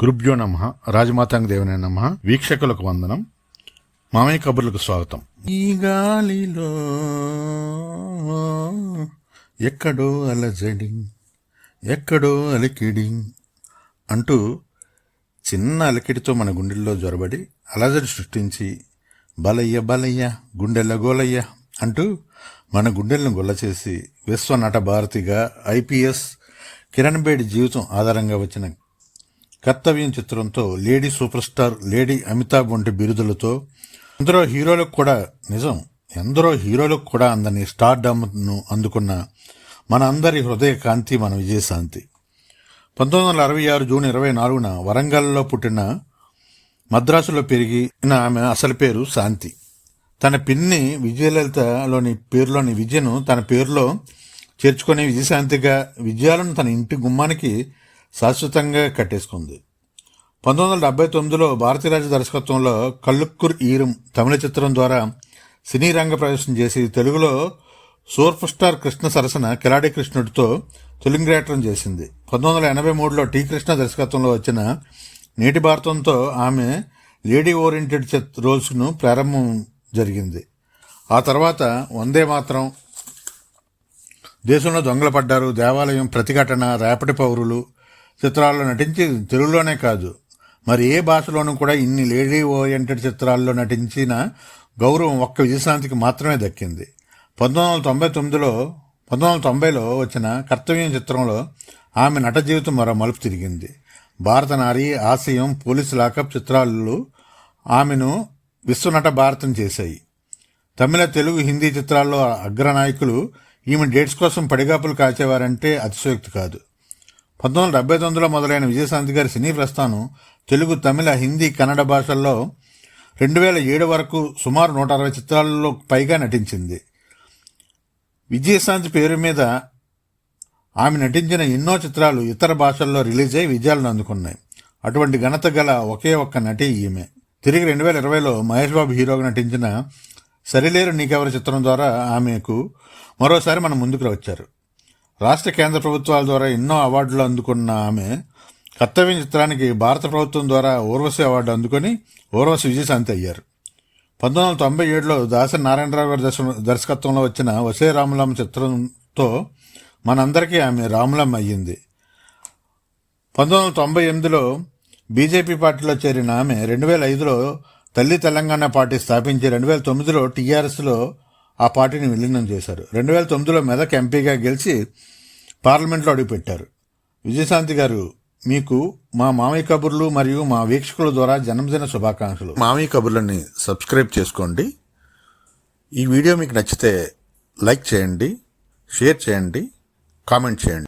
గురుభ్యో నమ రాజమాతాంగ దేవునే నమ వీక్షకులకు వందనం మామయ్య కబుర్లకు స్వాగతం. ఈ గాలిలో ఎక్కడో అలజడి ఎక్కడో అలికిడి అంటూ చిన్న అలికిడితో మన గుండెల్లో జొరబడి అలజడి సృష్టించి బలయ్య బలయ్య గుండెల గోలయ్య అంటూ మన గుండెలను గొల్ల చేసి విశ్వ నట భారతిగా ఐపీఎస్ కిరణ్ బేడి జీవితం ఆధారంగా వచ్చిన కర్తవ్యం చిత్రంతో lady super star lady Amitabh వంటి బిరుదులతో ఎందరో హీరోలకు కూడా నిజం ఎందరో హీరోలకు కూడా అందని స్టార్ డమ్ను అందుకున్న మన అందరి హృదయ కాంతి మన విజయశాంతి. పంతొమ్మిది వందల అరవై ఆరు జూన్ ఇరవై నాలుగున వరంగల్లో పుట్టిన మద్రాసులో పెరిగిన ఆమె అసలు పేరు శాంతి. తన పిన్ని విజయలలితలోని పేరులోని విద్యను తన పేరులో చేర్చుకునే విజయశాంతిగా విజయాలను తన ఇంటి గుమ్మానికి శాశ్వతంగా కట్టేసుకుంది. పంతొమ్మిది వందల డెబ్బై తొమ్మిదిలో భారతీరాజు దర్శకత్వంలో కల్లుక్కుర్ ఈరం తమిళ చిత్రం ద్వారా సినీ రంగ ప్రవేశం చేసి తెలుగులో సూపర్ స్టార్ కృష్ణ సరసన కిలాడి కృష్ణుడితో తొలింగ్రేటం చేసింది. పంతొమ్మిది వందల ఎనభై మూడులో టి కృష్ణ దర్శకత్వంలో వచ్చిన నేటి భారతంతో ఆమె లేడీ ఓరియంటెడ్ చిత్ రోల్స్ను ప్రారంభం జరిగింది. ఆ తర్వాత వందే మాత్రం దేశంలో దొంగలు పడ్డారు దేవాలయం ప్రతిఘటన రేపటి పౌరులు చిత్రాల్లో నటించి తెలుగులోనే కాదు. మరి ఏ భాషలోనూ కూడా ఇన్ని లేడీ ఓరియంటెడ్ చిత్రాల్లో నటించిన గౌరవం ఒక్క విజయశాంతికి మాత్రమే దక్కింది. పంతొమ్మిది వందల తొంభై తొమ్మిదిలో పంతొమ్మిది వందల తొంభైలో వచ్చిన కర్తవ్యం చిత్రంలో ఆమె నట జీవితం మరో మలుపు తిరిగింది. భారత నారి ఆశయం పోలీసు లాకప్ చిత్రాలు ఆమెను విశ్వనట భారతం చేశాయి. తమిళ తెలుగు హిందీ చిత్రాల్లో అగ్రనాయకులు ఈమె డేట్స్ కోసం పడిగాపులు కాచేవారంటే అతిశయోక్తి కాదు. పంతొమ్మిది వందల డెబ్బై తొమ్మిదిలో మొదలైన విజయశాంతి గారి సినీ ప్రస్థానం తెలుగు తమిళ హిందీ కన్నడ భాషల్లో రెండు వేల ఏడు వరకు సుమారు నూట అరవై చిత్రాలలో పైగా నటించింది. విజయశాంతి పేరు మీద ఆమె నటించిన ఎన్నో చిత్రాలు ఇతర భాషల్లో రిలీజ్ అయి విజయాలను అందుకున్నాయి. అటువంటి ఘనత గల ఒకే ఒక్క నటి ఈమె. తిరిగి రెండు వేల ఇరవైలో మహేష్ బాబు హీరోగా నటించిన సరిలేరు నీకెవరి చిత్రం ద్వారా ఆమెకు మరోసారి మన ముందుకు వచ్చారు. రాష్ట్ర కేంద్ర ప్రభుత్వాల ద్వారా ఎన్నో అవార్డులు అందుకున్న ఆమె కర్తవ్యం చిత్రానికి భారత ప్రభుత్వం ద్వారా ఊర్వశి అవార్డు అందుకొని ఊర్వశి విజయశాంతి అయ్యారు. పంతొమ్మిది వందల తొంభై ఏడులో దాసరి నారాయణరావు గారి దర్శ దర్శకత్వంలో వచ్చిన వసే రాములమ్మ చిత్రంతో మనందరికీ ఆమె రాములమ్మ అయ్యింది. పంతొమ్మిది వందల తొంభై ఎనిమిదిలో బీజేపీ పార్టీలో చేరిన ఆమె రెండు వేల ఐదులో తల్లి తెలంగాణ పార్టీ స్థాపించి రెండు వేల తొమ్మిదిలో టీఆర్ఎస్లో ఆ పార్టీని విలీనం చేశారు. రెండు వేల తొమ్మిదిలో మెదక్ ఎంపీగా గెలిచి పార్లమెంట్లో అడుగుపెట్టారు. విజయశాంతి గారు మీకు మా మామయ్య కబుర్లు మరియు మా వీక్షకుల ద్వారా జన్మదిన శుభాకాంక్షలు. మామయ్య కబుర్లని సబ్స్క్రైబ్ చేసుకోండి. ఈ వీడియో మీకు నచ్చితే లైక్ చేయండి షేర్ చేయండి కామెంట్ చేయండి.